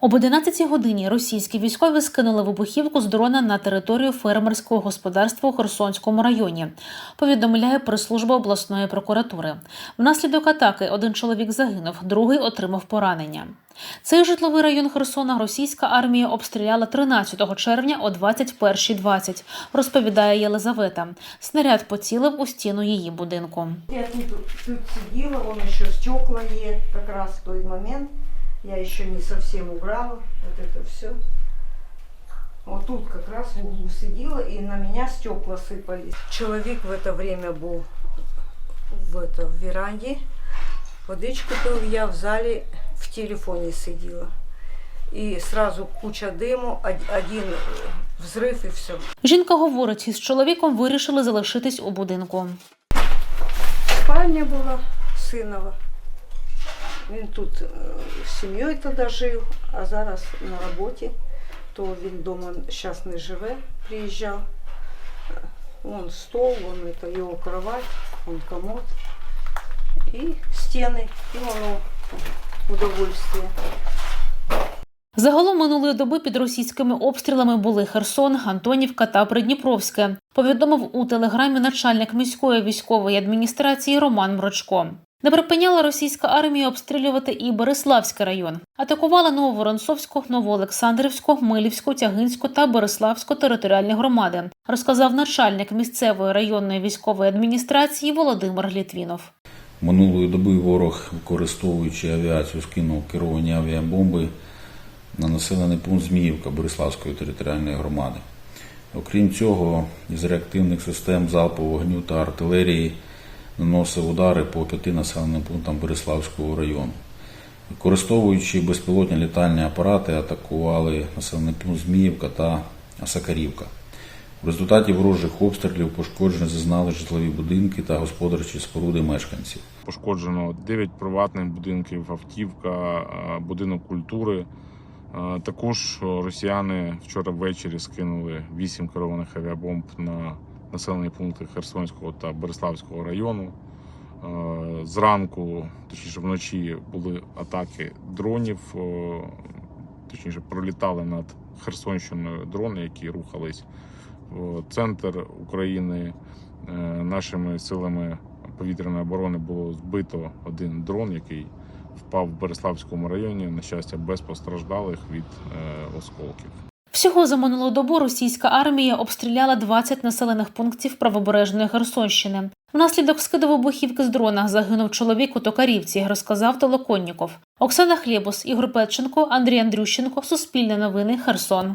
Об 11 годині російські військові скинули вибухівку з дрона на територію фермерського господарства у Херсонському районі. Повідомляє прес-служба обласної прокуратури. Внаслідок атаки один чоловік загинув, другий отримав поранення. Цей житловий район Херсона російська армія обстріляла 13 червня о 21.20, розповідає Єлизавета. Снаряд поцілив у стіну її будинку. Я тут, тут сидела, вон еще стекла есть как раз в тот момент. Я еще не совсем убрала вот это все. Вот тут как раз в углу сидела, и на меня стекла сыпались. Человек в это время был в, это, в веранде. Водичку пил, я в зале в телефоне сидела. И сразу куча дыму, од- один э, взрыв и все. Жінка говорить, із чоловіком вирішили залишитись у будинку. Спальня була синова. Він тут е, з сім'єю тоді жив, а зараз на роботі. То він вдома зараз не живе, приїжджав. Е, Вон стол, вон это його кровать, вон комод. І стіни, і воно удовольствие. Загалом минулої доби під російськими обстрілами були Херсон, Антонівка та Придніпровське. Повідомив у телеграмі начальник міської військової адміністрації Роман Мрочко. Не припиняла російська армія обстрілювати і Береславський район. Атакувала Нововоронцовську, Новоолександрівську, Милівську, Тягинську та Береславську територіальні громади, розказав начальник місцевої районної військової адміністрації Володимир Літвінов. Минулої доби ворог, використовуючи авіацію, скинув керовані авіабомби на населений пункт Зміївка Бориславської територіальної громади. Окрім цього, із реактивних систем залпового вогню та артилерії наносив удари по п'яти населеним пунктам Бориславського району. Використовуючи безпілотні літальні апарати, атакували населений пункт Зміївка та Сакарівка. В результаті ворожих обстрілів пошкоджені зазнали житлові будинки та господарчі споруди мешканців. Пошкоджено 9 приватних будинків, автівка, е, будинок культури. Е, Також росіяни вчора ввечері скинули 8 керованих авіабомб на населені пункти Херсонського та Береславського району. Е, Зранку, точніше вночі, були атаки дронів. е, Точніше, пролітали над Херсонщиною дрони, які рухались в центр України. Е, Нашими силами повітряної оборони було збито один дрон, який впав в Береславському районі. На щастя, без постраждалих від осколків. Всього за минулу добу російська армія обстріляла 20 населених пунктів правобережної Херсонщини. Внаслідок скиду вибухівки з дрона загинув чоловік у Токарівці, розказав Толоконніков. Оксана Хлєбус, Ігор Петченко, Андрій Андрющенко, Суспільне новини, Херсон.